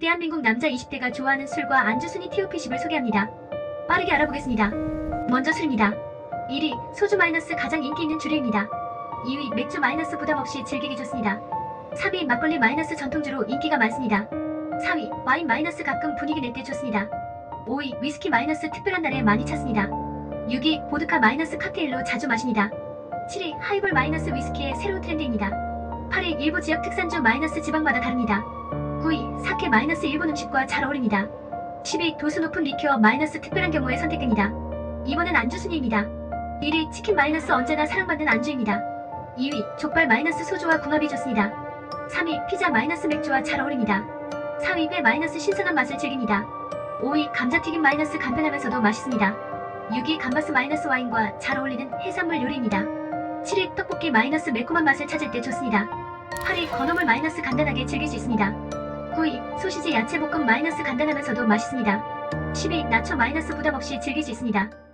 대한민국 남자 20대가 좋아하는 술과 안주 순위 티오피십을 소개합니다. 빠르게 알아보겠습니다. 먼저 술입니다. 1위 소주 마이너스 가장 인기 있는 주류입니다. 2위 맥주 마이너스 부담 없이 즐기기 좋습니다. 3위 막걸리 마이너스 전통주로 인기가 많습니다. 4위 와인 마이너스 가끔 분위기 낼 때 좋습니다. 5위 위스키 마이너스 특별한 날에 많이 찾습니다. 6위 보드카 마이너스 칵테일로 자주 마십니다. 7위 하이볼 마이너스 위스키의 새로운 트렌드입니다. 8위 일부 지역 특산주 마이너스 지방마다 다릅니다. 9위 사케 마이너스 일본 음식과 잘 어울립니다. 10위 도수 높은 리큐어 마이너스 특별한 경우에 선택됩니다. 이번엔 안주 순위입니다. 1위 치킨 마이너스 언제나 사랑받는 안주입니다. 2위 족발 마이너스 소주와 궁합이 좋습니다. 3위 피자 마이너스 맥주와 잘 어울립니다. 4위 회 마이너스 신선한 맛을 즐깁니다. 5위 감자튀김 마이너스 간편하면서도 맛있습니다. 6위 감바스 마이너스 와인과 잘 어울리는 해산물 요리입니다. 7위 떡볶이 마이너스 매콤한 맛을 찾을 때 좋습니다. 8위 건어물 마이너스 간단하게 즐길 수 있습니다. 9위 소시지 야채 볶음 마이너스 간단하면서도 맛있습니다. 10위 나초 마이너스 부담 없이 즐길 수 있습니다.